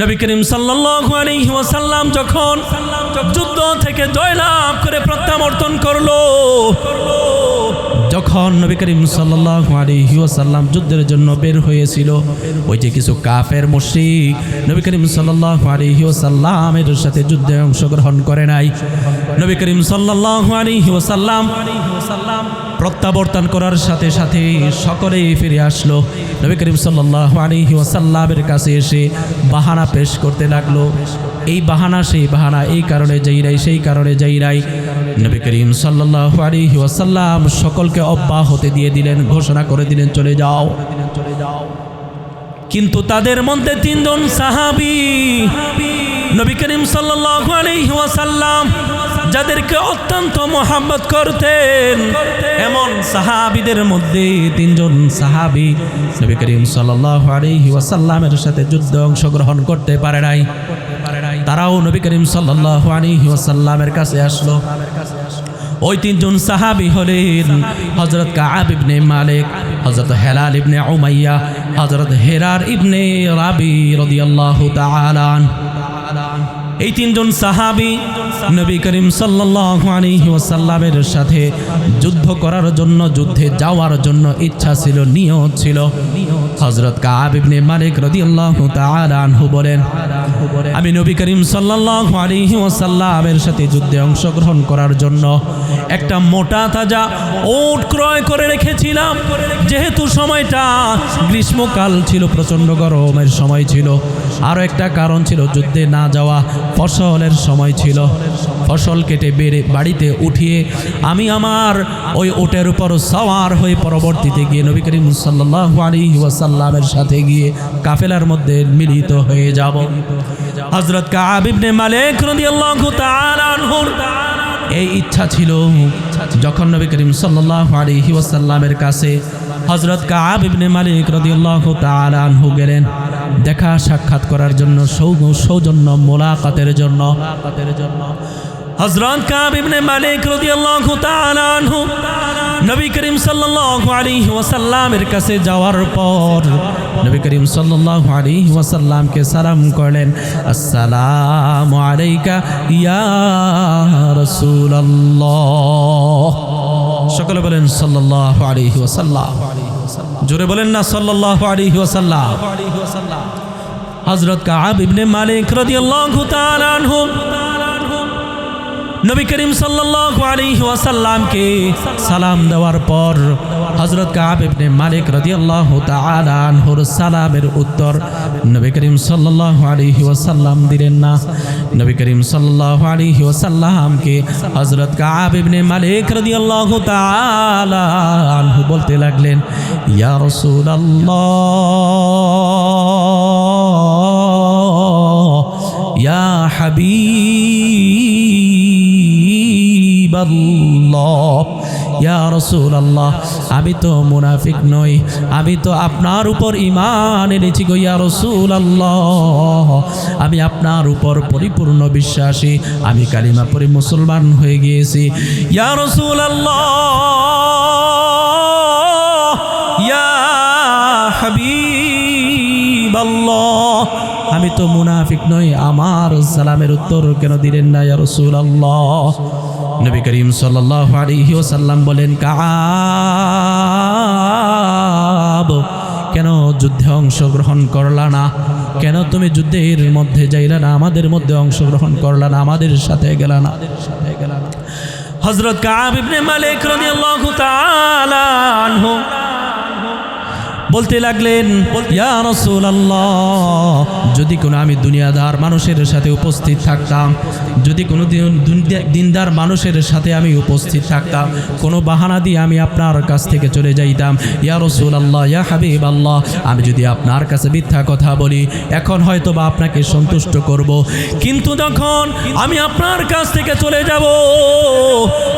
নবী করিম ওয়াসাল্লাম যখন যুদ্ধ থেকে জয়লাভ করে প্রত্যাবর্তন করল, যখন নবী করিম আলাইহি যুদ্ধের জন্য বের হয়েছিল ওই যে কিছু কাফের মুশরিক নবী করিম আলাইহি সাথে যুদ্ধে অংশগ্রহণ করে নাই। নবী করিম আলাইহি ওয়াসাল্লাম প্রত্যাবর্তন করার সাথে সাথে সকলেই ফিরে আসলো। নবী করিম আলাইহি ওয়াসাল্লামের কাছে এসে বাহানা পেশ করতে লাগল। এই বাহানা সেই বাহানা, এই কারণে যাই নাই, সেই কারণে যাই রাই নবী করিম আলাইহি ওয়াসাল্লাম সকলকে অব্যাহতে দিয়ে দিলেন, ঘোষণা করে দিলেন চলে যাও চলে যাও। কিন্তু তাদের মধ্যে তিনজন সাহাবি। নবী করিম আলাইহি যাদেরকে অত্যন্ত মোহাম্মত করতেন, এমন সাহাবিদের মধ্যে তিনজন সাহাবি নবী করিম সাল্লাল্লাহু আলাইহি সাথে যুদ্ধে অংশগ্রহণ করতে পারে নাই। তারাও নবী করিম আলাইহি ওয়াসাল্লামের কাছে আসলো। ওই তিনজন সাহাবি হলেন। হজরত কাব ইবনে মালিক হজরত হেলাল ইবনে উমাইয়া হজরত হেরার ইবনে রাবি রদিয়াল্লাহু তাআলা এই তিনজন সাহাবি নবী করিম ওয়াসাল্লামের সাথে যুদ্ধ করার জন্য, যুদ্ধে যাওয়ার জন্য ইচ্ছা ছিল, নিয়ত ছিল। হযরত কাব ইবনে মালিক রাদিয়াল্লাহু আনহু বলেন, আমি নবী করিম আলাইহি ওয়াসাল্লামের সাথে যুদ্ধে অংশগ্রহণ করার জন্য একটা মোটা তাজা ওট ক্রয় করে রেখেছিলাম। যেহেতু সময়টা গ্রীষ্মকাল ছিল, প্রচণ্ড গরমের সময় ছিল আরও একটা কারণ ছিল যুদ্ধে না যাওয়া ফসলের সময় ছিল। ফসল কেটে বেড়ে বাড়িতে উঠিয়ে আমি আমার ওই ওটের উপর সওয়ার হয়ে পরবর্তীতে গিয়ে নবী করিম সাল্লাল্লাহু আলাইহি ওয়াসাল্লামের সাথে গিয়ে কাফেলার মধ্যে মিলিত হয়ে যাব। হযরত কাব ইবনে মালিক এই ইচ্ছা ছিল, যখন নবী করিম সাল্লাল্লাহু আলাইহি ওয়াসাল্লামের কাছে হযরত কাব ইবনে মালিক রাদিয়াল্লাহু তাআলা আনহু গেলেন। দেখা, সাক্ষাৎ করার জন্য সৌজন্য, মোলাকাতের জন্য জন্য। হযরত কাব ইবনে মালিক রাদিয়াল্লাহু তাআলা আনহু নবী করিম সাল্লাল্লাহু আলাইহি ওয়াসাল্লামের কাছে যাওয়ার পর নবী করিম সাল্লাল্লাহু আলাইহি ওয়াসাল্লামকে সালাম করলেন, আসসালামু আলাইকা ইয়া রাসূলুল্লাহ। সকলে বলেন, সাল্লাল্লাহু আলাইহি ওয়াসাল্লাম। জোরে বলেন না, সাল্লাল্লাহু আলাইহি ওয়াসাল্লাম। হযরত কাব ইবনে মালিক রাদিয়াল্লাহু তাআলা আনহু নবী করিম ওয়াসাল্লামকে সালাম দেওয়ার পর হযরত কাব ইবনে মালিক রাদিয়াল্লাহু তাআলা আনহুর সালামের উত্তর নবী করিম ওয়াসাল্লাম দিলেন না। নবী করিম সাল্লাল্লাহু আলাইহি ওয়াসাল্লামকে মালিক রাদিয়াল্লাহু তাআলা আনহু বলতে লাগলেন, ইয়া রাসূলুল্লাহ, ইয়া রাসূলুল্লাহ, আমি তো মুনাফিক নই, আমি তো আপনার উপর ঈমান এনেছি গো ইয়া রাসূলুল্লাহ। আমি আপনার উপর পরিপূর্ণ বিশ্বাসী, আমি কালিমা পড়ে মুসলমান হয়ে গিয়েছি। ইয়া রাসূলুল্লাহ, ইয়া হাবিবাল্লাহ। আমি তো মুনাফিক নই, আমার সালামের উত্তর কেন দিলেন না ইয়া রাসূলুল্লাহ? নবী করিম সাল্লাম বলেন, কাব, কেন যুদ্ধে অংশগ্রহণ করলা না? কেন তুমি যুদ্ধের মধ্যে যাইলা না? আমাদের মধ্যে অংশগ্রহণ করলা না? আমাদের সাথে গেলা না? হজরত কাব মালিক রাদিয়াল্লাহু তাআলা বলতে লাগলেন যদি কোনো আমি দুনিয়াদার মানুষের সাথে উপস্থিত থাকতাম, যদি কোনো দিনদার মানুষের সাথে আমি উপস্থিত থাকতাম, কোনো বাহানা দিয়ে আমি আপনার কাছ থেকে চলে যাইতাম, ইয়া রাসূলুল্লাহ, ইয়া হাবিব আল্লাহ আমি যদি আপনার কাছে মিথ্যা কথা বলি, এখন হয়তো বা আপনাকে সন্তুষ্ট করব। কিন্তু যখন আমি আপনার কাছ থেকে চলে যাব।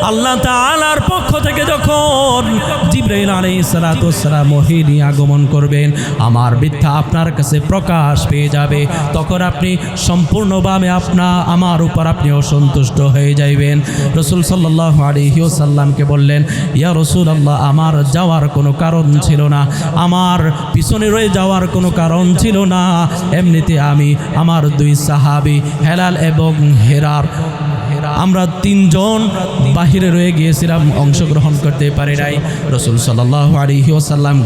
আল্লাহ তাআলার পক্ষ থেকে যখন জিব্রাইল আলাইহিস সালাতু ওয়াস সালাম ওহী নিয়ে আগমন করবেন। আমার মিথ্যা আপনার কাছে প্রকাশ পেয়ে যাবে। তখন আপনি সম্পূর্ণভাবে আপনা, আমার উপর আপনি অসন্তুষ্ট হয়ে যাইবেন। রসুল সাল্লাহ আলিহিসাল্লামকে বললেন, ইয়া রসুল আল্লাহ আমার যাওয়ার কোনো কারণ ছিল না। আমার পিছনে রয়ে যাওয়ার কোনো কারণ ছিল না। এমনিতে আমি আমার দুই সাহাবি, হেলাল এবং হেরার আমরা তিনজন বাহিরে রয়ে গিয়েছিলাম, অংশগ্রহণ করতে পারি নাই। রসুল সাল্লাহ আলহি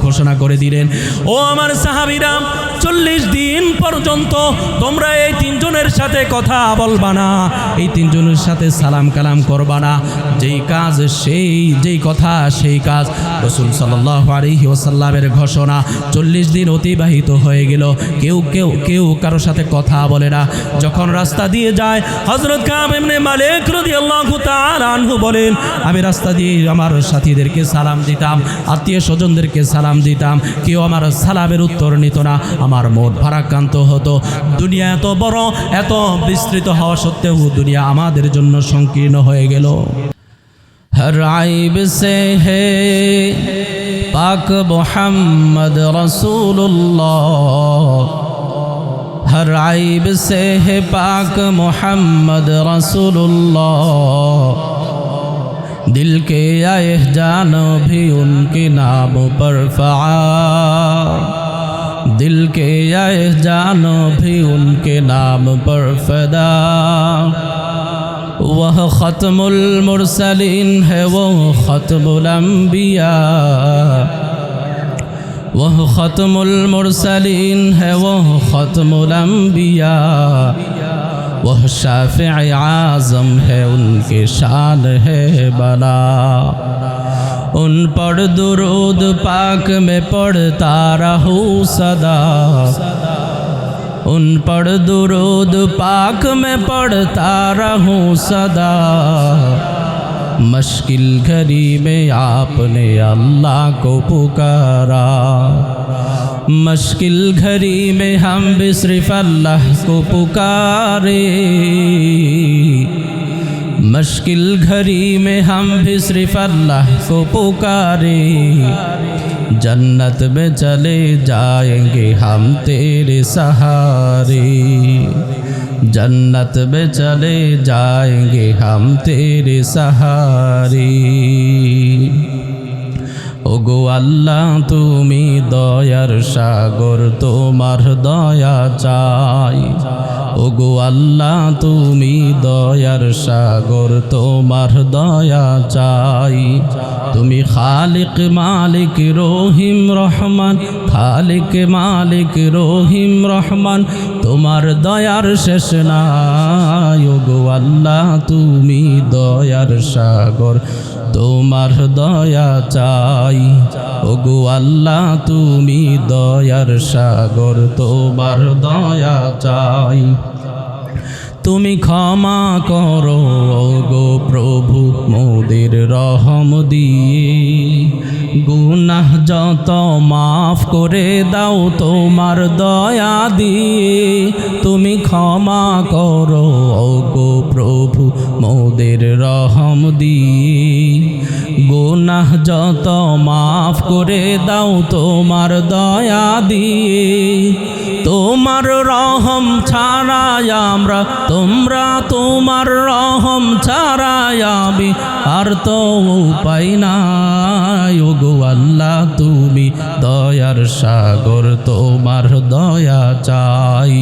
ঘোষণা করে দিলেন, ও আমার সাহাবিরা, চল্লিশ দিন পর্যন্ত তোমরা এই তিনজনের সাথে কথা বলবা না। এই তিনজনের সাথে সালাম কালাম করবা না। যেই কাজ সেই, যেই কথা সেই কাজ। রসুল সাল্লাহ আলহি ঘোষণা চল্লিশ দিন অতিবাহিত হয়ে গেল। কেউ কেউ কেউ কারও সাথে কথা বলে না। যখন রাস্তা দিয়ে যায় হজরত কাব এমনি মালিক শেখ রদি আল্লাহ বলেন, আমি রাস্তা দিয়ে আমার সাথীদেরকে সালাম দিতাম, আত্মীয় স্বজনদেরকে সালাম দিতাম, কেউ আমার সালামের উত্তর নিত না। আমার মোট ভারাক্রান্ত হতো। দুনিয়া এত বড়, এত বিস্তৃত হওয়া সত্ত্বেও দুনিয়া আমাদের জন্য সংকীর্ণ হয়ে গেল। হর সে হে পাক মোহাম্মদ রসুল্লাহ ہر عیب سے ہے پاک محمد رسول اللہ دل کے آئے جان بھی ان کے نام پر فعا دل کے آئے جان بھی ان کے نام پر فدا وہ ختم المرسلین ہے وہ ختم الانبیاء وہ ختم المرسلین ہے وہ ختم الانبیاء وہ شافع اعظم ہے، ان کے شان ہے بلا۔ ان پر درود پاک میں پڑھتا رہوں صدا۔ ان پر درود پاک میں پڑھتا رہوں صدا۔ मुश्किल घड़ी में आपने अल्लाह को पुकारा। मुश्किल घड़ी में हम भी सिर्फ़ अल्लाह को पुकारे। मुश्किल घड़ी में हम भी सिर्फ़ अल्लाह को पुकारे। जन्नत में चले जाएँगे हम तेरे सहारे। जन्नत में चले जाएंगे हम तेरे सहारे ওগো আল্লাহ তুমি দয়ার সাগর তোমার দয়া চাই ওগো আল্লাহ, তুমি দয়ার সাগর, তোমার দয়া চাই। তুমি খালিক মালিক রহিম রহমান, খালিক মালিক রহিম রহমান, তোমার দয়ার শেষ নাই। ওগো আল্লাহ, তুমি দয়ার সাগর, তোমার দয়া চাই। ওগো আল্লাহ, তুমি দয়ার সাগর, তোমার দয়া চাই। তুমি ক্ষমা করো গো প্রভু, মোদের রহম দিয়ে। গুনাহ যত মাফ করে দাও, তোমার দয়া দিয়ে। তুমি ক্ষমা করো গো প্রভু, মোদের রহম দিয়ে। গুনাহ যত মাফ করে দাও, তোমার দয়া দিয়ে। তোমার রহম ছাড়াই আমরা তোমরা তোমার রহম আমি আর তো উপায় নাই। ওগো আল্লাহ, তুমি দয়ার সাগর, তোমার দয়া চাই।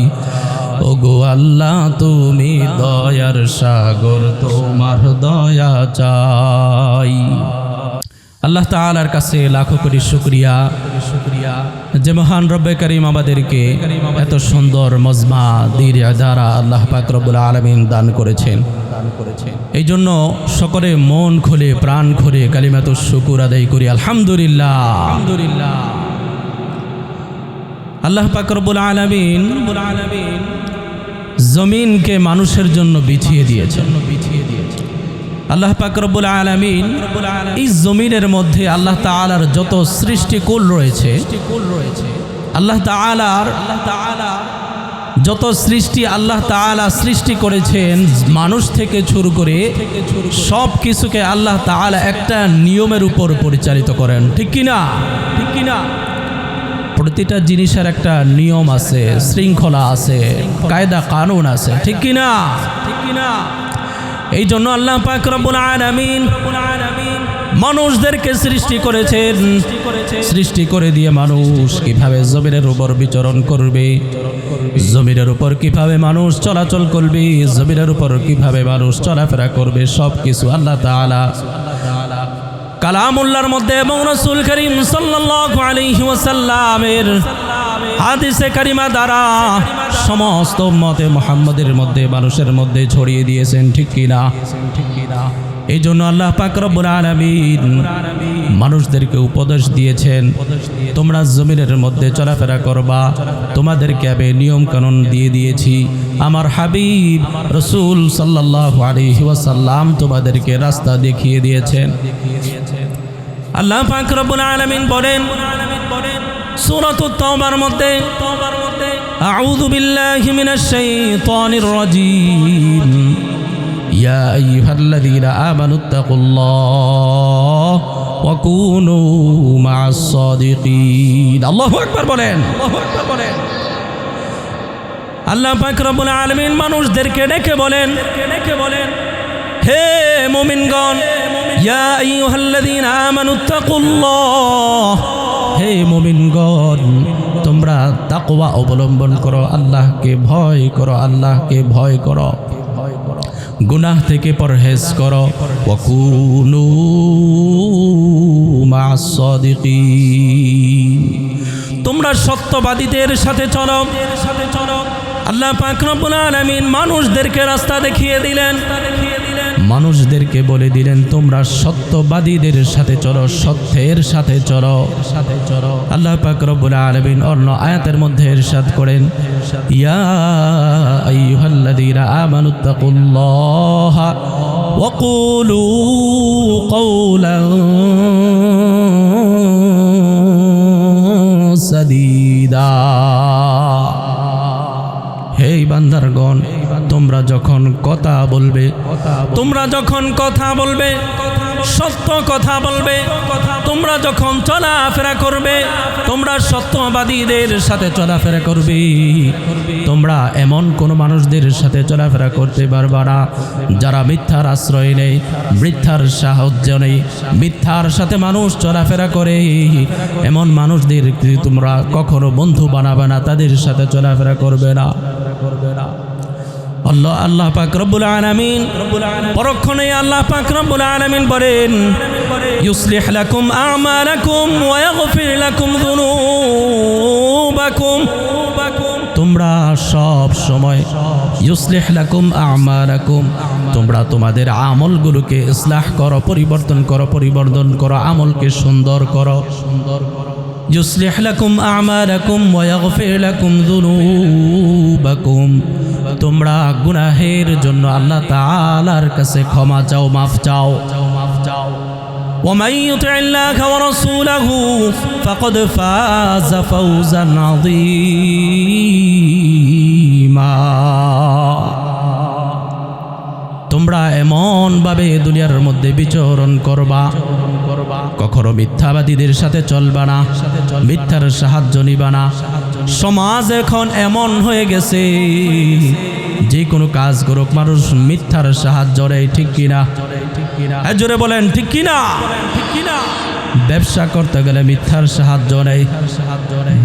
ওগো আল্লাহ, তুমি দয়ার সাগর, তোমার দয়া চাই। আল্লাহ তালার কাছে লাখো কোটি শুক্রিয়া। শুক্রিয়া যে মহান রব্বে করিম আমাদেরকে এত সুন্দর মজমা, দির দ্বারা আল্লাহ পাক রব্বুল আলমিন দান করেছেন। দান করেছেন এই জন্য সকলে মন খুলে, প্রাণ খুলে কালিমাত শুকুর আদায় করি। আলহামদুলিল্লাহ। আলহামদুলিল্লাহ আল্লাহ পাক রব্বুল আলমিন আলমিন জমিনকে মানুষের জন্য বিছিয়ে দিয়েছেন বিছিয়ে দিয়েছেন। আল্লাহ পাকরবুল আলামিন এই জমিনের মধ্যে আল্লাহ তাআলার যত সৃষ্টিকুল রয়েছে, আল্লাহ তাআলা যত সৃষ্টি আল্লাহ তাআলা সৃষ্টি করেছেন, মানুষ থেকে শুরু করে সব কিছুকে আল্লাহ তাআলা একটা নিয়মের উপর পরিচালিত করেন। ঠিক কি না ঠিক কি না প্রতিটা জিনিসের একটা নিয়ম আছে, শৃঙ্খলা আছে, কায়দা, কানুন আছে। ঠিক কি না ঠিক কি না এই জন্য আল্লাহ পাক রব্বুল আলামিন মানুষদেরকে সৃষ্টি করেছেন। সৃষ্টি করে দিয়ে মানুষ কীভাবে জমিনের উপর বিচরণ করবে? জমিনের উপর কীভাবে মানুষ চলাচল করবে? জমিনের উপর কীভাবে মানুষ চলাফেরা করবে? সব কিছু আল্লাহ তাআলা কালামুল্লাহর মধ্যে এবং রসুল করিম সাল্লাল্লাহু আলাইহি হাদিসে কারিমা দ্বারা সমস্ত মতে মোহাম্মদের মধ্যে, মানুষের মধ্যে ছড়িয়ে দিয়েছেন, ঠিক কিনা? ঠিক কিনা এই জন্য আল্লাহ পাক রব্বুল আলামিন মানুষদেরকে উপদেশ দিয়েছেন, তোমরা জমিনের মধ্যে চলাফেরা করবা, তোমাদেরকে আমি নিয়ম কানুন দিয়ে দিয়েছি। আমার হাবিব রসুল আলাইহি ওয়াসাল্লাম তোমাদেরকে রাস্তা দেখিয়ে দিয়েছেন। আল্লাহ পাক রব্বুল আলামিন বলেন সূরাতুত তাওবার মধ্যে আউযু বিল্লাহি মিনাশ শাইতানির রাজীম। ইয়া আইয়ুহাল্লাযীনা আমানুত্তাকুল্লাহ ওয়া কুনু মা'আস সাদিকিন। আল্লাহু আকবার বলেন। আল্লাহু আকবার বলেন। আল্লাহ পাক রব্বুল আলামিন মানুষদেরকে ডেকে বলেন ডেকে বলেন হে মুমিনগণ, ইয়া আইয়ুহাল্লাযীনা আমানুত্তাকুল্লাহ হে মুমিনগণ, তোমরা তাকওয়া অবলম্বন করো, আল্লাহকে ভয় করো, আল্লাহকে ভয় করো। গুনাহ থেকে পরহেজ করো। মা'আস তোমরা সত্যবাদীদের সাথে চলো। সাথে চলো আল্লাহ পাক আলামিন মানুষদেরকে রাস্তা দেখিয়ে দিলেন। মানুষদেরকে বলে দিলেন, তোমরা সত্যবাদীদের সাথে চলো, সত্যের সাথে চলো। সাথে চলো আল্লাহ পাক রব্বুল আলামিন অন্য আয়াতের মধ্যে ইরশাদ করেন, ইয়া আইয়ুহাল্লাযীনা আমানুত্তাকুল্লাহা ওয়াকুলু কওলান সাদীদা। হে বান্দারগণ তোমরা যখন কথা বলবে, তোমরা যখন কথা বলবে, সত্য কথা বলবে, তোমরা যখন চলাফেরা করবে, তোমরা সত্যবাদীদের সাথে চলাফেরা করবে। তোমরা এমন কোন মানুষদের সাথে চলাফেরা করতে পারবা না, যারা মিথ্যার আশ্রয় নেই মিথ্যার সাহায্য নেই মিথ্যার সাথে মানুষ চলাফেরা করে। এমন মানুষদের তোমরা কখনো বন্ধু বানাবে না, তাদের সাথে চলাফেরা করবে না করবে না? আল্লাহ আল্লাহ পাক রব্বুল আলামিন, পরক্ষণে আল্লাহ পাক রব্বুল আলামিন বলেন, ইউসলিহ লাকুম আমালাকুম ওয়া ইয়াগফির লাকুম যুনুবাকুম। তোমরা সব সময়, ইউসলিহ লাকুম আমালাকুম। তোমরা তোমাদের আমলগুলোকে ইসলাহ করো, পরিবর্তন করো পরিবর্তন করো, আমলকে সুন্দর করো। সুন্দর করো يصلح لكم أعمالكم ويغفر لكم ذنوبكم তোমরা গুনাহের জন্য আল্লাহ তাআলার কাছে ক্ষমা চাও মাফ চাও মাফ চাও ومن يطع الله ورسوله فقد فاز فوزا عظيما তোমরা এমনভাবে দুনিয়ার মধ্যে বিচরণ করবা। কখনো মিথ্যাবাদীদের সাথে চলবা না, মিথ্যার সাহায্য নিবা না। সমাজ এখন এমন হয়ে গেছে, যে কোনো কাজ করুক মানুষ মিথ্যার সাহায্য রে ঠিক কিনা? জোরে বলেন ঠিক কিনা ঠিক কিনা? ব্যবসা করতে গেলে মিথ্যার সাহায্য নেই।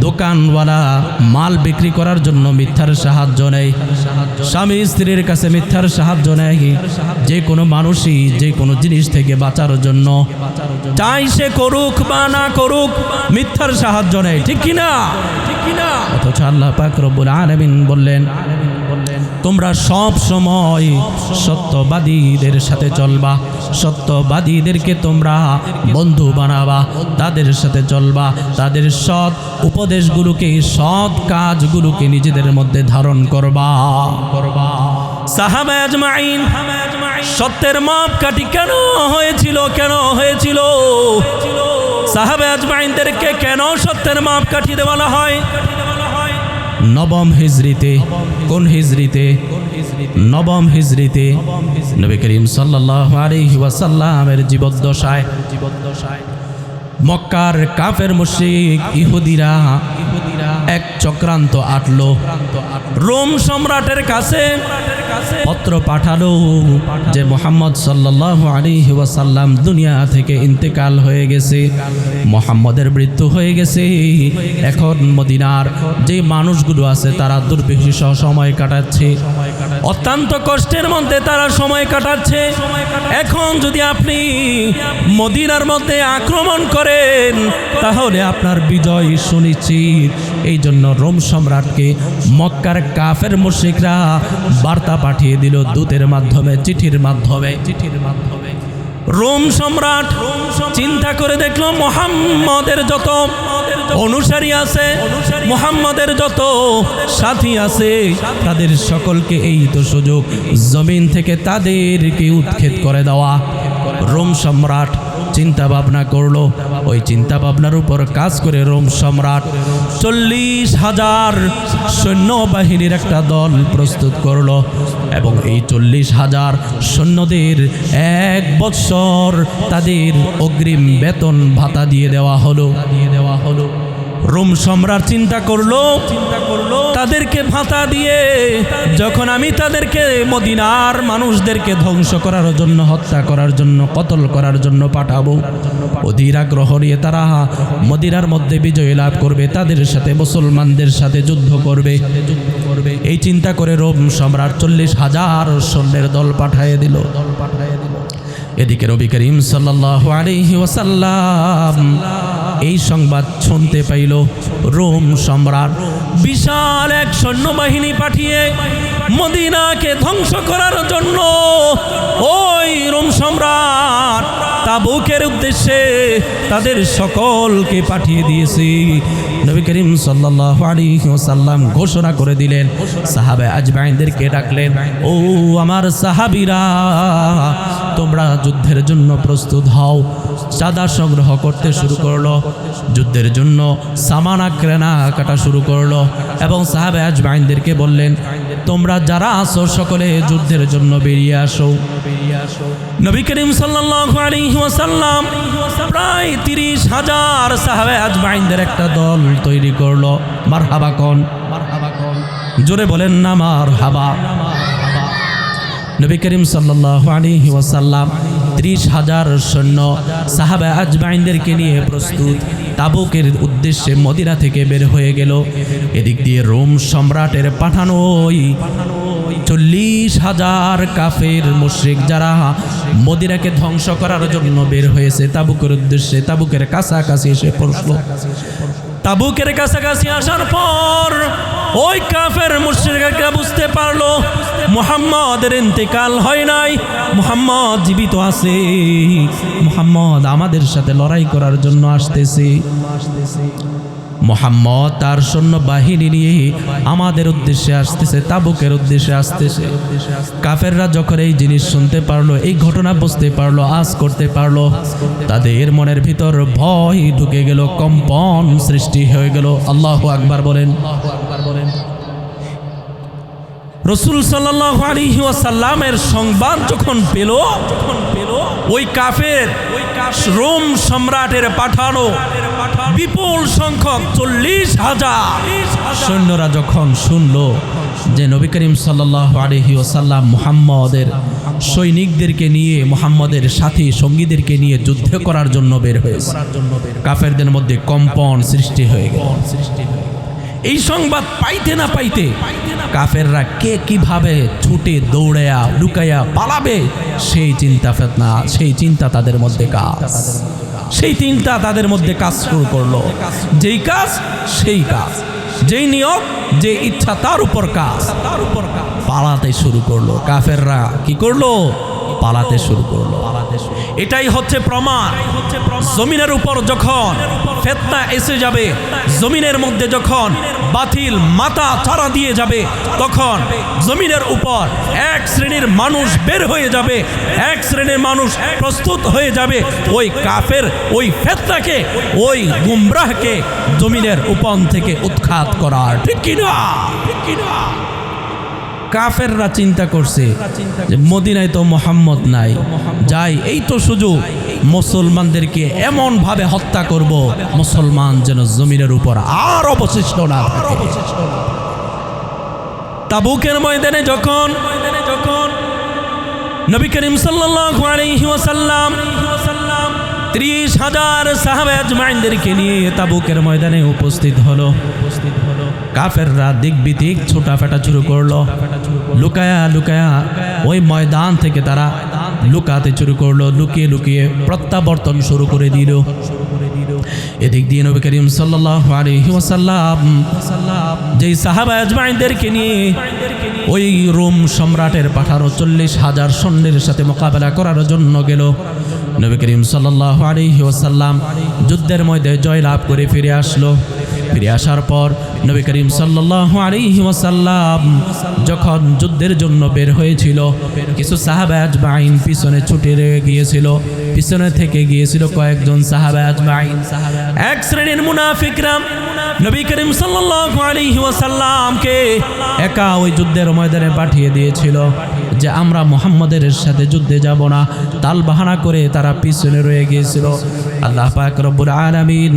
দোকানওয়ালা মাল বিক্রি করার জন্য মিথ্যার সাহায্য নেই। স্বামী স্ত্রীর কাছে মিথ্যার সাহায্য নেই। যে কোনো মানুষই যে কোনো জিনিস থেকে বাঁচার জন্য চাই সে করুক বা না করুক, মিথ্যার সাহায্য নেই। ঠিক কিনা? ঠিক কিনা? অথচ আল্লাহ পাক রব্বুল বললেন, তোমরা সব সময় সত্যবাদীদের সাথে চলবা, সত্যবাদীদেরকে তোমরা বন্ধু বানাবা, তাদের সাথে চলবা, তাদের সৎ উপদেশগুলোকে, সৎ কাজগুলোকে নিজেদের মধ্যে ধারণ করবা। করবা সাহাবা আজমাইন, সত্যের মাপকাঠি কেন হয়েছিল কেন হয়েছিল? সাহাবা আজমাইনদেরকে কেন সত্যের মাপকাঠি দেওয়া হয়? নবম হিজরিতে, কোন হিজরিতে? নবম হিজরিতে নবী করিম ওয়াসাল্লামের জীবদ্দশায় জীবদ্দশায় মক্কার কাফের মুশিক ইহুদিরা এক চক্রান্ত আটলো। রোম সম্রাটের কাছে পত্র পাঠালো যে মোহাম্মদ সাল্লাহ আলী ওয়াসাল্লাম দুনিয়া থেকে ইন্তেকাল হয়ে গেছে, মোহাম্মদের মৃত্যু হয়ে গেছে। এখন মদিনার যে মানুষগুলো আছে, তারা দুর্বিষহ সময় কাটাচ্ছে। অত্যন্ত কষ্টের মধ্যে তারা সময় কাটাচ্ছে। এখন যদি আপনি মদিনার মধ্যে আক্রমণ করেন, তাহলে আপনার বিজয় সুনিশ্চিত। এই জন্য রোম সম্রাটকে মক্কার কাফের মুশিকরা বার্তা পাঠিয়ে দিল দূতের মাধ্যমে, চিঠির মাধ্যমে চিঠির মাধ্যমে। রোম সম্রাট চিন্তা করে দেখল, মোহাম্মদের যত অনুসারী আছে, মোহাম্মদের যত সাথী আছে, তাদের সকলকে এই তো সুযোগ, জমিন থেকে তাদেরকে উৎক্ষেপ করে দেওয়া। রোম সম্রাট চিন্তা ভাবনা করল। ওই চিন্তা ভাবনার উপর কাজ করে রোম সম্রাট চল্লিশ হাজার সৈন্যবাহিনীর একটা দল প্রস্তুত করল এবং এই চল্লিশ হাজার সৈন্যদের এক বৎসর তাদের অগ্রিম বেতন ভাতা দিয়ে দেওয়া হলো দিয়ে দেওয়া হলো। রোম সম্রাট চিন্তা করল চিন্তা করল তাদেরকে ভাতা দিয়ে যখন আমি তাদেরকে মদিনার মানুষদেরকে ধ্বংস করার জন্য, হত্যা করার জন্য, কতল করার জন্য পাঠাবো? অধীর আগ্রহ নিয়ে তারা মদিনার মধ্যে বিজয় লাভ করবে, তাদের সাথে মুসলমানদের সাথে যুদ্ধ করবে। এই চিন্তা করে রোম সম্রাট চল্লিশ হাজার সৈন্যের দল পাঠিয়ে দিল দল পাঠিয়ে দিল। এদিকে রবি করিম সাল্লাহ আলাইহি ওয়াসাল্লাম এই সংবাদ শুনতে পাইল। রোম সম্রাট বিশাল এক সৈন্যবাহিনী পাঠিয়ে মদিনাকে ধ্বংস করার জন্য ওই রোম সম্রাট তাবুকের উদ্দেশ্যে তাদের সকলকে পাঠিয়ে দিয়েছি। নবী করিম সাল্লাহ আলী সাল্লাম ঘোষণা করে দিলেন সাহাবে আজমাইনদেরকে ডাকলেন, ও আমার সাহাবিরা, তোমরা যুদ্ধের জন্য প্রস্তুত হও। চাঁদা সংগ্রহ করতে শুরু করল, যুদ্ধের জন্য সামানা ক্রেনা কাটা শুরু করল এবং সাহাবে আজমাইনদেরকে বললেন, তোমরা যারা আসো সকলে যুদ্ধের জন্য বেরিয়ে আসো বেরিয়ে আসো। নবী করিম সাল্লাল্লাহু আলাইহি ওয়াসাল্লাম প্রায় তিরিশ হাজার সাহাবে আজমাইনদের একটা দল তৈরি করল। মারহাবা কোন? জোরে বলেন না মারহাবা। নবী করিম আলাইহি ওয়াসাল্লাম ত্রিশ হাজার সৈন্য সাহাবা আজমাইনদেরকে নিয়ে প্রস্তুত তাবুকের উদ্দেশ্যে মদিনা থেকে বের হয়ে গেল। এদিক দিয়ে রোম সম্রাটের পাঠানো চল্লিশ হাজার কাফের মুশ্রিক যারা মদিনাকে ধ্বংস করার জন্য বের হয়েছে, তাবুকের উদ্দেশ্যে, তাবুকের কাছাকাছি এসে পড়ল তাবুকের কাছাকাছি আসার পর ওই কাফের মুশ্রিকরা বুঝতে পারল, মুহাম্মদের ইন্তেকাল হয় নাই, মুহাম্মদ জীবিত আছে, মুহাম্মদ আমাদের সাথে লড়াই করার জন্য আসতেছে। মোহাম্মদ তার সৈন্য বাহিনী নিয়ে আমাদের উদ্দেশ্যে আসতেছে, তাবুকের উদ্দেশ্যে আসতেছে। কাফেররা যখন এই জিনিস শুনতে পারল, এই ঘটনা বুঝতে পারল, আজ করতে পারল, তাদের মনের ভিতর ভয় ঢুকে গেল, কম্পন সৃষ্টি হয়ে গেল। আল্লাহ আকবার বলেন। রসুল সাল্লাহ আলাইহি ওয়াসাল্লামের সংবাদ যখন পেল যখন পেল, ওই কাফের রোম সম্রাটের পাঠানো বিপুল সংখ্যক চল্লিশ হাজার সৈন্যরা যখন শুনল যে নবী করিম সাল্লাহ ওসাল্লাম মুহাম্মদের সৈনিকদেরকে নিয়ে, মুহাম্মদের সাথী সঙ্গীদেরকে নিয়ে যুদ্ধ করার জন্য বের হয়েছে, কাফেরদের মধ্যে কম্পন সৃষ্টি হয়ে গেল সৃষ্টি। এই সংবাদ পাইতে না পাইতে কাফেররা কে কীভাবে ছুটে দৌড়ায়া লুকাইয়া পালাবে, সেই চিন্তা ফেতনা, সেই চিন্তা তাদের মধ্যে কাজ। সেই চিন্তা তাদের মধ্যে কাজ শুরু করল। যেই কাজ, সেই কাজ। যেই নিয়ম যে ইচ্ছা তার উপর কাজ তার উপর কাজ। পালাতে শুরু করল। কাফেররা কি করল? পালাতে শুরু করল। এটাই হচ্ছে প্রমাণ। জমিনের উপর যখন ফেতনা এসে যাবে, জমিনের মধ্যে যখন বাতিল মাথা চারা দিয়ে যাবে, তখন জমিনের উপর এক শ্রেণির মানুষ বের হয়ে যাবে, এক শ্রেণির মানুষ প্রস্তুত হয়ে যাবে ওই কাফের, ওই ফেতনাকে, ওই গুমরাহকে জমিনের উপন থেকে উৎখাত করার। ঠিক কিনা? ঠিক কিনা? কাফেররা চিন্তা করছে যে মদিনায় তো মোহাম্মদ নাই। যাই, এই তো সুযোগ। মুসলমানদেরকে এমনভাবে হত্যা করব, মুসলমান যেন জমিনের উপর আর অবশিষ্ট না তাবুকের ময়দানে যখন যখন নবী করিম সাল্লাল্লাহু আলাইহি ওয়াসাল্লাম ত্রিশ হাজার সাহাবে আজমাইনদেরকে নিয়ে তাবুকের ময়দানে উপস্থিত হলো। উপস্থিত হলো কাফেররা দিক বিদিক ছোটাফেটা শুরু করল। লুকায়া লুকায়া, ওই ময়দান থেকে তারা লুকাতে শুরু করল, লুকিয়ে লুকিয়ে প্রত্যাবর্তন শুরু করে দিল। এদিক দিয়ে নবী করিম সাল্লাল্লাহু আলাইহি ওয়াসাল্লাম যেই সাহাবা আজমাইনদেরকে নিয়ে ওই রোম সম্রাটের পাঠানো চল্লিশ হাজার সৈন্যের সাথে মোকাবেলা করার জন্য গেল। নবী করিম সাল্লাহ আলী ওসাল্লাম যুদ্ধের মধ্যে জয়লাভ করে ফিরে আসলো। ফিরে আসার পর নবী করিম আলাইহি যখন যুদ্ধের জন্য বের হয়েছিল, কিছু সাহাবা আজমাইন পিছনে ছুটে রয়ে গিয়েছিল, পিছনে থেকে গিয়েছিল কয়েকজন সাহাবা আজমাইন। এক শ্রেণির মুনাফিকরা নবী করিম সাল্লাল্লাহু আলাইহি একা ওই যুদ্ধের ময়দানে পাঠিয়ে দিয়েছিল যে, আমরা মোহাম্মদের সাথে যুদ্ধে যাব না। তাল বাহানা করে তারা পিছনে রয়ে গিয়েছিল। আল্লাহ পাক রব্বুল আলামিন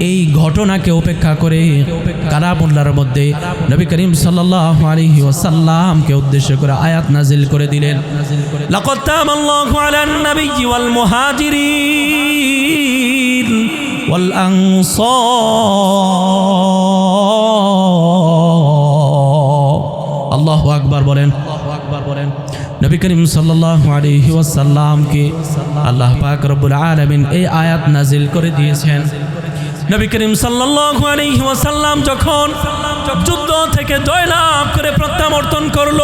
এই ঘটনাকে উপেক্ষা করে কারাবুল্লার মধ্যে নবী করিম সাল্লাল্লাহু আলাইহি উদ্দেশ্য করে আয়াত নাজিল করে দিলেন। লাকাদ তামাল্লাহু আলান নাবিয়্যি ওয়াল মুহাজিরিন ওয়াল আনসার। আল্লাহু আকবার বলেন নবী করিম সাল্লাল্লাহু আলাইহি আল্লাহ পাক রব্বুল আলামিন এই আয়াত নাজিল করে দিয়েছেন। নবী করিম সাল্লাল্লাহু যখন যুদ্ধ থেকে জয়লাভ করে প্রত্যাবর্তন করল,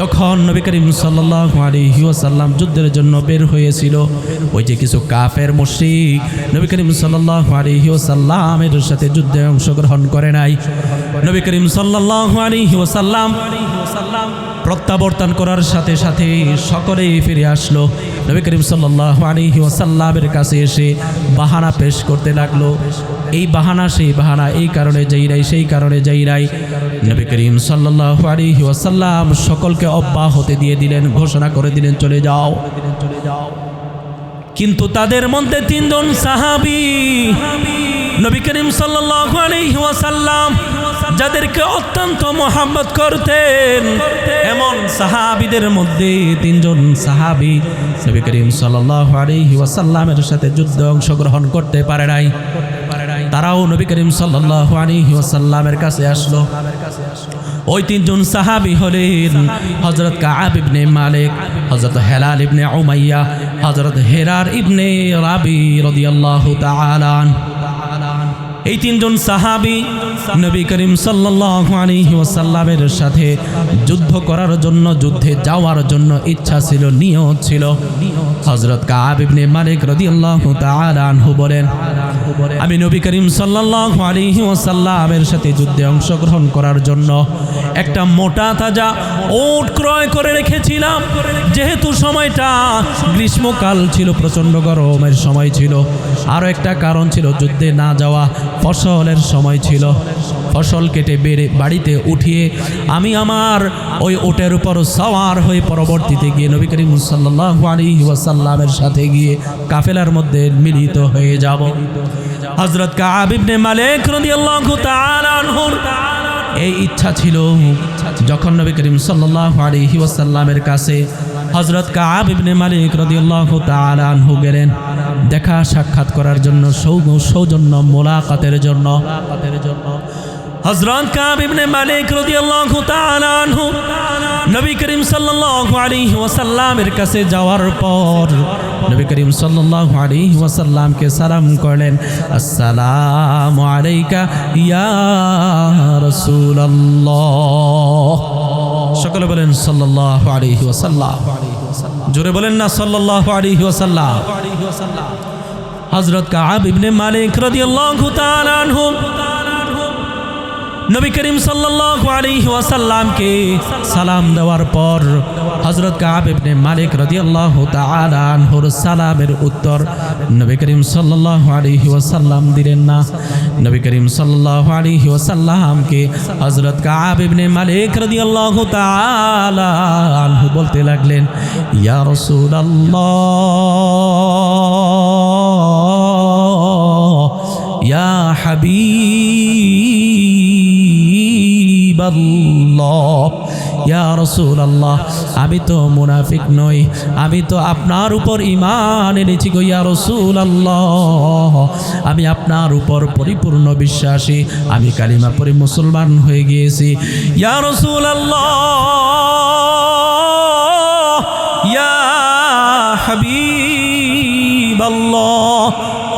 যখন নবী করিম ওয়াসাল্লাম যুদ্ধের জন্য বের হয়েছিল, ওই যে কিছু কাফের মুশরিক নবী করিম সাল্লাল্লাহু আলাইহি ওয়াসাল্লামের সাথে যুদ্ধে অংশগ্রহণ করে নাই। নবী করিম আলাইহি ওয়াসাল্লাম প্রত্যাবর্তন করার সাথে সাথে সকলেই ফিরে আসলো। নবী করিম সাল্লাল্লাহু আলাইহি ওয়াসাল্লামের কাছে এসে বাহানা পেশ করতে লাগল। এই বাহানা সেই বাহানা, এই কারণে যাই নাই, সেই কারণে যাই নাই। নবী করিম সাল্লাল্লাহু আলাইহি ওয়াসাল্লাম সকলকে অব্যাহতি দিয়ে দিলেন, ঘোষণা করে দিলেন চলে যাও চলে যাও। কিন্তু তাদের মধ্যে তিনজন সাহাবী নবী করিম আলাইহি যাদেরকে অত্যন্ত মোহাম্মত করতেন, এমন সাহাবীদের মধ্যে তিনজন সাহাবী নবী করিম আলাইহি সাথে যুদ্ধে অংশগ্রহণ করতে পারে নাই। তারাও নবী করিম ওয়াসাল্লামের কাছে আসলো। ওই তিনজন সাহাবী হলেন হজরত কাআব ইবনে মালিক হজরত হেলাল ইবনে উমাইয়া হজরত হেরার ইবনে রাবি রাদিয়াল্লাহু তাআলা এই তিনজন সাহাবি নবী করিম সাল্লাল্লাহু আলাইহি ওয়াসাল্লামের সাথে যুদ্ধ করার জন্য, যুদ্ধে যাওয়ার জন্য ইচ্ছা ছিল, নিয়ত ছিল। হজরত কাব ইবনে মালিক তাআলা আনহু বলেন, আমি নবী করিম সাল্লাল্লাহু আলাইহি ওয়াসাল্লামের সাথে যুদ্ধে অংশগ্রহণ করার জন্য একটা মোটা তাজা ওট ক্রয় করে রেখেছিলাম। যেহেতু সময়টা গ্রীষ্মকাল ছিল, প্রচণ্ড গরমের সময় ছিল আরও একটা কারণ ছিল যুদ্ধে না যাওয়া। ফসলের সময় ছিল। ফসল কেটে বেড়ে বাড়িতে উঠিয়ে আমি আমার ওই ওটের উপর সওয়ার হয়ে পরবর্তীতে গিয়ে নবী করিম সাল্লাল্লাহু আলাইহি ওয়াসাল্লামের সাথে গিয়ে কাফেলার মধ্যে মিলিত হয়ে যাব। হযরত কাব ইবনে মালিক রাদিয়াল্লাহু তাআলা আনহুর এই ইচ্ছা ছিল যখন নবী করিম সাল্লাল্লাহু আলাইহি ওয়াসাল্লামের কাছে হযরত কাব ইবনে মালিক রাদিয়াল্লাহু তাআলা আনহু গেলেন। দেখা সাক্ষাৎ করার জন্য সৌ- সৌজন্য মোলাকাতের জন্য জন্য। হযরত কাব ইবনে মালিক রাদিয়াল্লাহু তাআলা আনহু নবী করিম সাল্লাল্লাহু আলাইহি ওয়াসাল্লামের কাছে যাওয়ার পর নবী করিম সাল্লাল্লাহু আলাইহি ওয়াসাল্লামকে সালাম করলেন, আসসালামু আলাইকা ইয়া রাসূলুল্লাহ। সকলে বলেন, সাল্লাল্লাহু আলাইহি ওয়াসাল্লাম। জোরে বলেন না সাল্লাল্লাহু আলাইহি ওয়াসাল্লাম। হযরত কাব ইবনে মালিক রাদিয়াল্লাহু তাআলা আনহু। নবী করিম সাল্লাল্লাহু আলাইহি ওয়াসাল্লামকে সালাম দেওয়ার পর হযরত কাব ইবনে মালিক রাদিয়াল্লাহু তাআলা আনহুর সালামের উত্তর নবী করিম সাল্লাহ আলাইহি ওয়াসাল্লাম দিলেন না। নবী করিম সাল্লাহ আলাইহি ওয়াসাল্লামকে হযরত কাব ইবনে মালিক রাদিয়াল্লাহু তাআলা আনহু বলতে লাগলেন হাবিবাল্লাহ। ইয়া রাসূলুল্লাহ, আমি তো মুনাফিক নই, আমি তো আপনার উপর ঈমান এনেছি গো ইয়া রাসূলুল্লাহ। আমি আপনার উপর পরিপূর্ণ বিশ্বাসী, আমি কালিমা পড়ে মুসলমান হয়ে গিয়েছি। ইয়া রাসূলুল্লাহ, ইয়া হাবিবাল্লাহ,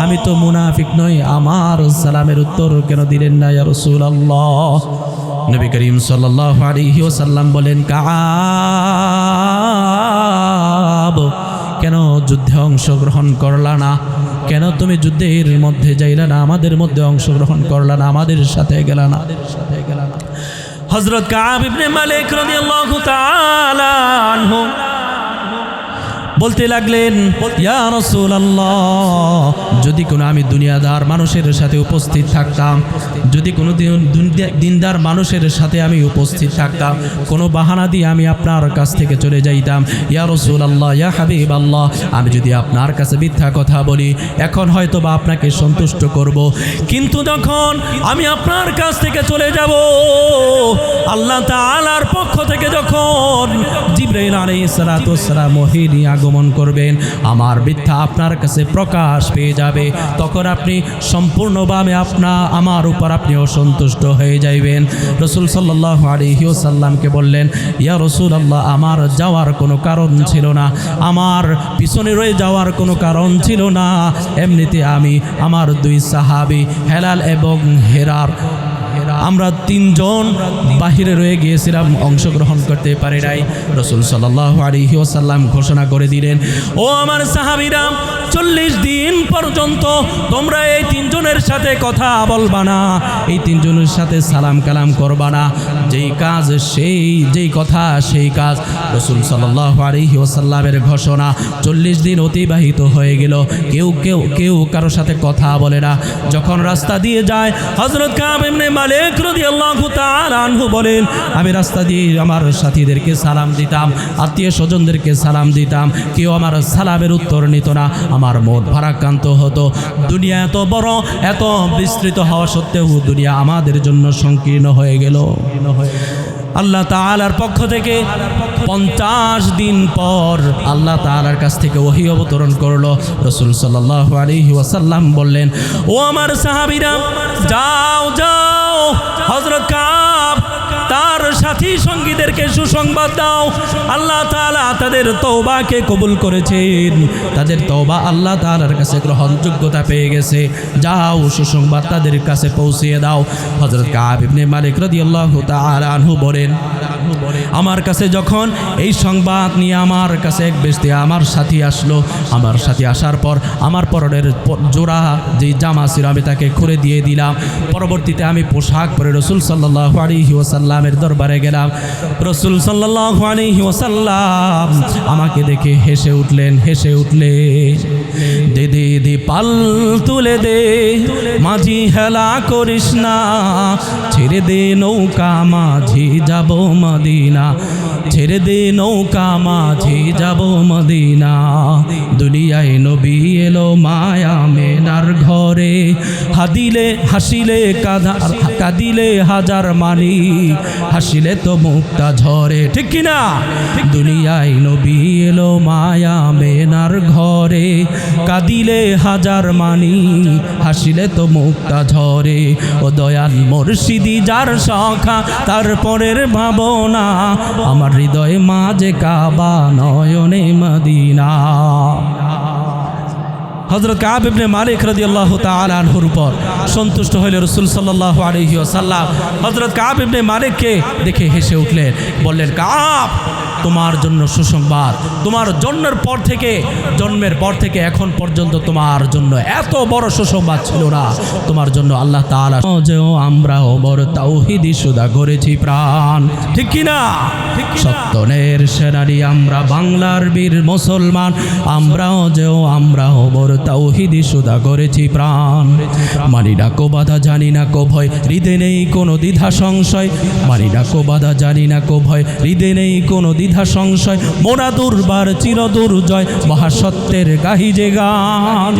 আমি তো মুনাফিক নই, আমার সালামের উত্তর কেন দিলেন না ইয়া রাসূলুল্লাহ? নবী করিম ওয়াসাল্লাম বলেন, কাব, কেন যুদ্ধে অংশগ্রহণ করলা না? কেন তুমি যুদ্ধের মধ্যে যাইলা না? আমাদের মধ্যে অংশগ্রহণ করলা না? আমাদের সাথে গেলা না? সাথে গেলা না হযরত কাব মালিক রাদিয়াল্লাহু বলতে লাগলেন যদি কোনো আমি দুনিয়াদার মানুষের সাথে উপস্থিত থাকতাম, যদি কোনো দিন দিনদার মানুষের সাথে আমি উপস্থিত থাকতাম, কোনো বাহানা দিয়ে আমি আপনার কাছ থেকে চলে যাইতাম, ইয়া রাসূলুল্লাহ, ইয়া হাবিব আল্লাহ আমি যদি আপনার কাছে মিথ্যা কথা বলি, এখন হয়তো বা আপনাকে সন্তুষ্ট করব। কিন্তু যখন আমি আপনার কাছ থেকে চলে যাব, আল্লাহ তা তাআলার পক্ষ থেকে যখন জিব্রাইল আলাইহিস সালাতু ওয়াসসালাম ওহী নিয়ে আগমন করবেন। আমার মিথ্যা আপনার কাছে প্রকাশ পেয়ে যাবে। তখন আপনি সম্পূর্ণভাবে আপনা, আমার উপর আপনি অসন্তুষ্ট হয়ে যাইবেন। রসুল সাল্লাহ ওয়াসাল্লামকে বললেন, ইয়া রসুল আল্লাহ আমার যাওয়ার কোনো কারণ ছিল না। আমার পিছনে রয়ে যাওয়ার কোনো কারণ ছিল না। এমনিতে আমি আমার দুই সাহাবি, হেলাল এবং হেরার আমরা তিনজন বাহিরে রয়ে গিয়েছিলাম, অংশগ্রহণ করতে পারি নাই। রসুল সাল্লাহ আলহি ঘোষণা করে দিলেন, ও আমার সাহাবিরা, চল্লিশ দিন পর্যন্ত তোমরা এই তিনজনের সাথে কথা বলবা না। এই তিনজনের সাথে সালাম কালাম করবা না। যেই কাজ সেই, যেই কথা সেই কাজ। রসুল সাল্লাহ আলহি ঘোষণা চল্লিশ দিন অতিবাহিত হয়ে গেল। কেউ কেউ কেউ কারোর সাথে কথা বলে না। যখন রাস্তা দিয়ে যায় হজরত কাব এমনি মালিক রাদিয়াল্লাহু তাআলা আনহু বলেন, আমি রাস্তা দিয়ে আমার সাথীদেরকে সালাম দিতাম, আত্মীয় স্বজনদেরকে সালাম দিতাম, কেউ আমার সালামের উত্তর নিত না, আমার মন ভারাক্রান্ত হতো। দুনিয়া এত বড়, এত বিস্তৃত হওয়া সত্ত্বেও দুনিয়া আমাদের জন্য সংকীর্ণ হয়ে গেল। আল্লাহ তালার পক্ষ থেকে পঞ্চাশ দিন পর আল্লাহ তালার কাছ থেকে ওহি অবতরণ করল। রসুল সাল্লাহ ওয়াসাল্লাম বললেন, ও আমার সাহাবিরা, যাও যাও হজরত কাব সাথী সঙ্গীদেরকে সুসংবাদ দাও। আল্লাহ তাআলা তাদের তওবাকে কবুল করেছেন। তাদের তওবা আল্লাহ তাআলার কাছে গ্রহণযোগ্যতা পেয়ে গেছে। যাও, সুসংবাদ তাদের কাছে পৌঁছিয়ে দাও। হজরত কাব ইবনে মালিক রাদিয়াল্লাহু তাআলা আনহু বলেন, আমার কাছে যখন এই সংবাদ নিয়ে আমার কাছে এক ব্যক্তি, আমার সাথী আসলো, আমার সাথী আসার পর আমার পরনের জোড়া যে জামা ছিল, আমি তাকে খুলে দিয়ে দিলাম। পরবর্তীতে আমি পোশাক পরে রসুল সাল্লাহ আলিহি ওসাল্লামের দরবারে গেলাম। রসুল সাল্লাহ ওসাল্লাম আমাকে দেখে হেসে উঠলেন, হেসে উঠলে দে দে পাল তুলে দে, মাঝি হেলা করিস না, ছেড়ে দে নৌকা, মাঝি যাব মদিনা, ছেড়ে দে নৌকা, মাঝি যাব মদিনা। দুনিয়ায় নবী এলো মায়া মেনার ঘরে, হাদিলে হাসিলে কাঁধা, কাঁদিলে হাজার মানি হাসিলে তো মুক্তা ঝরে। ঠিক কিনা? দুনিয়ায় নবী এলো মায়া মেনার ঘরে। কাঁদিলে হাজার মানি হাসিলে তো মুক্তা ঝরে। ও দয়াল মুর্শিদি যার সখা তারপরের ভাবনা আমার হৃদয়ে মাঝে কাবা নয়নে মদিনা। হজরত কাব ইবনে মালিক রদি আল্লাহ তালহুর উপর সন্তুষ্ট হইলে রসুল সাল্লাহ আলহিউসাল্লাম হজরত কাব ইবনে মালিককে দেখে হেসে উঠলেন। বললেন, কাব! তোমার জন্য সুসংবাদ। তোমার জন্মের পর থেকে, জন্মের পর থেকে এখন পর্যন্ত তোমার জন্য এত বড় সুসংবাদ ছিল না। তোমার জন্য আল্লাহ তাআলা যেও আমরাও বড় তাওহিদি সুদা করেছি প্রাণ। ঠিক কি না সত্যনের সেনারি আমরা বাংলার বীর মুসলমান। আমরাও যেও আমরাও বড় তাওহিদি সুদা করেছি প্রাণ। মানি না কো বাধা, জানি না কো ভয় হৃদে নেই কোনো দ্বিধা, সংশয়। মানি না কো বাধা, জানি না কো ভয় হৃদে নেই কোনো দ্বিধা সংশয় মোরা দুর্বার চিরদুর্জয় মহাসত্যের গাহি যে গান।